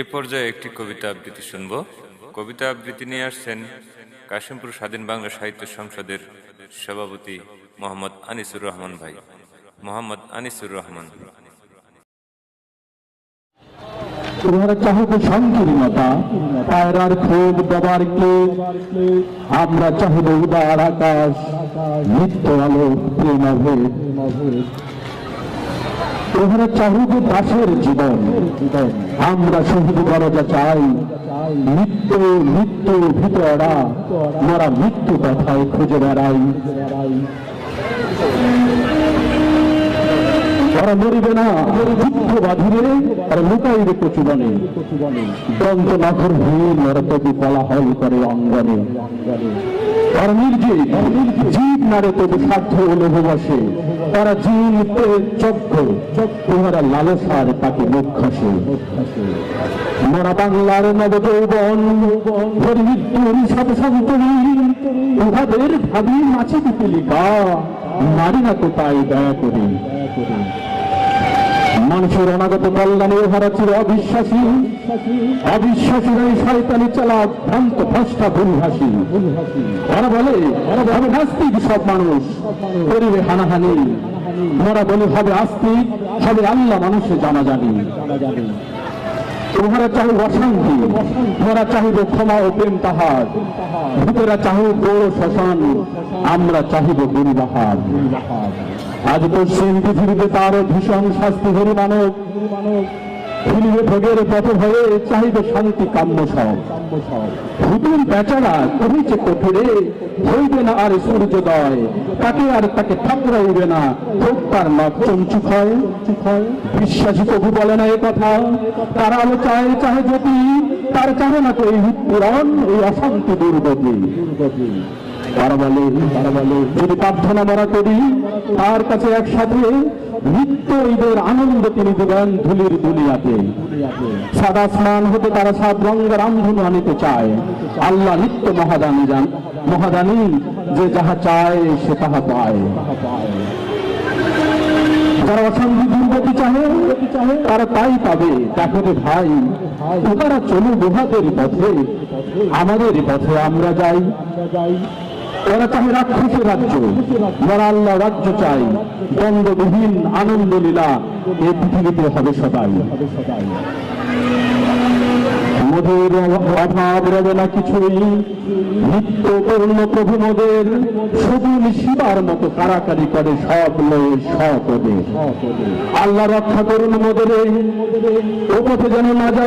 এ পর্যায়ে একটি কবিতা আবৃত্তি শুনব। কবিতা আবৃত্তি নিয়ে আসছেন কাশিমপুর স্বাধীন বাংলা সাহিত্য সংসদের সভাপতি মোহাম্মদ আনিসুর রহমান ভাই। মোহাম্মদ আনিসুর রহমান। তোমার সংকীর্ণতা পায়রার ক্ষোভ দেবার কে আমরা চাহিব উদার আকাশ, নিত্য আলো প্রেম তোমরা চাহুক দাসের জীবন। আমরা শহীদ করা চাই মৃত্যু মৃত্যু ভিতরা মারা মৃত্যু কথায় খুঁজে বেড়াই ওরা মরিবে না যুদ্ধ বাঁধিবে আর লুকাইবে কচুবনে দন্ত নখর হীন ওরা তবু কোলাহল করে অঙ্গনে। আর নির্জীব জীব নারে তবু স্বার্থ লোভ বসে তারা জীব চক্ষ তোহারা লালসার তাকে মুখ খসে। মরা বাংলার নব যৌবন মৃত্যুর সাথে সাথে উহাদের ভাবি মাছে পিপিলিকা নারী না তাই দয়া করে মানুষের অনাগত কল্যাণে ওহারা ছিল অবিশ্বাসী। অবিশ্বাসী নয়, শয়তানি চালা ভ্রান্ত, ভ্রষ্টা, ভুলভাসী। ওরা বলে হবে নাস্তিক সব মানুষ। করিবে হানাহানি। মোরা বলে হবে আস্তিক, হবে আল্লাহ মানুষে জানা জানি তোমরা চাহু অশান্তি, তোমরা চাহিব ক্ষমা ও প্রেম তাহার। ভূতেরা চাহু বড় শ্মশান, আমরা চাহিব গুরুবাহার আজ পশ্চিম পৃথিবীতে তারও ভীষণ শাস্তি হরি মানব ভুলিবে ভোগের পথ হয়ে চাহিবে শান্তি কাম্য সব। ভূতুল বেচারা কহিছে কঠোরে হইবে না আর সূর্যোদয়, তাকে আর তাকে ঠাকুরাইবে না, হোক তার চঞ্চুক হয় বিশ্বাসী কবু বলে না এ কথা। তার আলো চায় চাহে যদি তার চাহে না তো এই পুরাণ, এই অশান্তি দুর্গতি। তারা বলে তারা বলে যদি প্রার্থনা মরা করি, তার কাছে একসাথে নিত্য ঈদের আনন্দ তিনি দেবেন ধুলির দুনিয়াতে। সাদা স্নান হতে তারা সাত রঙের রামধনু আনিতে চায়। আল্লাহ নিত্য মহাদানী যান, মহাদানী যে যাহা চায় সে তাহা পায়। যারা অশান্তি দুর্গতি চাহে, তারা তাই পাবে। দেখো রে ভাই, তারা চলু গুহাদের পথে। আমাদের পথে আমরা যাই। ওরা চাহে রাক্ষসের রাজ্য। যারা আল্লাহ রাজ্য চাই দ্বন্দ্ববিহীন আনন্দ লীলা এই পৃথিবীতে হবে সদাই মোদের অভাব রবে না কিছুই নিত্য করুণ প্রভু মোদের সবুল শিবার মতো কারাকারি করে সব লয়ে সপদে আল্লাহ রক্ষা করুন মোদের ও পথে যেন না যায়